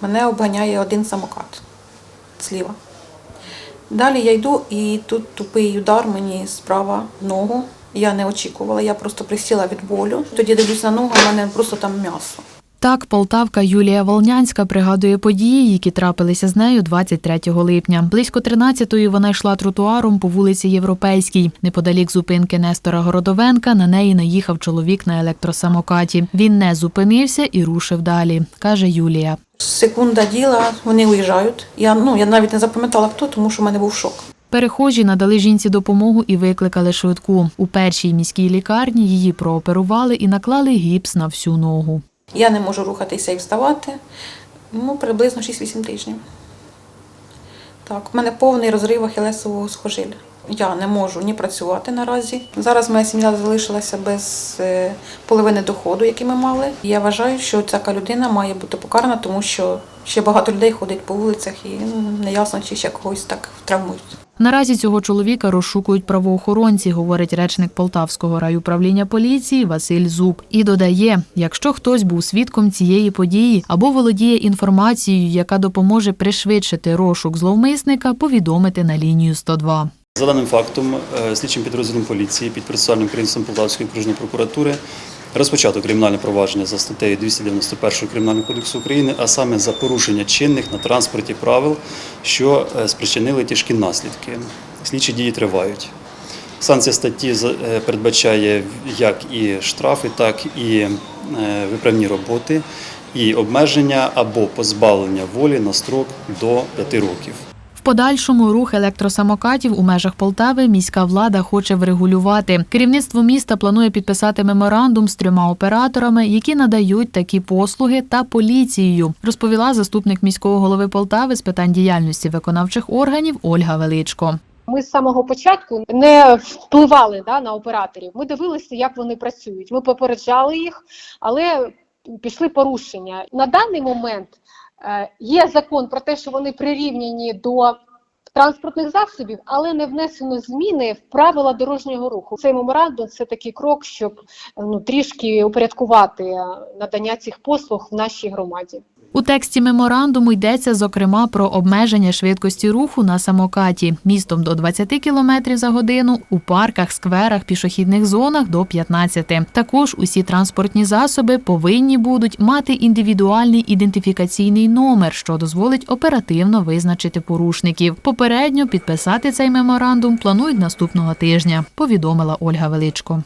Мене обганяє один самокат зліва. Далі я йду, і тут тупий удар мені справа ногу. Я не очікувала, я просто присіла від болю. Тоді дивлюсь на ногу, в мене просто там м'ясо. Так, полтавка Юлія Волнянська пригадує події, які трапилися з нею 23 липня. Близько 13-ї вона йшла тротуаром по вулиці Європейській. Неподалік зупинки Нестора Городовенка на неї наїхав чоловік на електросамокаті. Він не зупинився і рушив далі, каже Юлія. Секунда діла, вони уїжджають. Я, ну, я навіть не запам'ятала хто, тому що в мене був шок. Перехожі надали жінці допомогу і викликали швидку. У першій міській лікарні її прооперували і наклали гіпс на всю ногу. Я не можу рухатися і вставати. Ну, приблизно 6-8 тижнів. Так, у мене повний розрив ахілесового схожилля. Я не можу ні працювати наразі. Зараз моя сім'я залишилася без е, половини доходу, який ми мали. Я вважаю, що така людина має бути покарана, тому що ще багато людей ходить по вулицях і ну, неясно, чи ще когось так травмують. Наразі цього чоловіка розшукують правоохоронці, говорить речник Полтавського райуправління поліції Василь Зуб. І додає, якщо хтось був свідком цієї події або володіє інформацією, яка допоможе пришвидшити розшук зловмисника, повідомити на лінію 102. За даним фактом, е, слідчим підрозділом поліції під процесуальним керівництвом Полтавської окружної прокуратури розпочато кримінальне провадження за статтею 291 Кримінального кодексу України, а саме за порушення чинних на транспорті правил, що е, спричинили тяжкі наслідки. Слідчі дії тривають. Санкція статті е, передбачає як і штрафи, так і е, виправні роботи, і обмеження або позбавлення волі на строк до 5 років. Подальшому рух електросамокатів у межах Полтави міська влада хоче врегулювати. Керівництво міста планує підписати меморандум з трьома операторами, які надають такі послуги та поліцією, розповіла заступник міського голови Полтави з питань діяльності виконавчих органів Ольга Величко. Ми з самого початку не впливали да, на операторів. Ми дивилися, як вони працюють. Ми попереджали їх, але пішли порушення. На даний момент є закон про те, що вони прирівняні до транспортних засобів, але не внесено зміни в правила дорожнього руху. Цей меморандум це такий крок, щоб е, ну трішки упорядкувати е, надання цих послуг в нашій громаді. У тексті меморандуму йдеться зокрема про обмеження швидкості руху на самокаті містом до 20 км за годину, у парках, скверах, пішохідних зонах до 15. Також усі транспортні засоби повинні будуть мати індивідуальний ідентифікаційний номер, що дозволить оперативно визначити порушників. Попередньо підписати цей меморандум планують наступного тижня, повідомила Ольга Величко.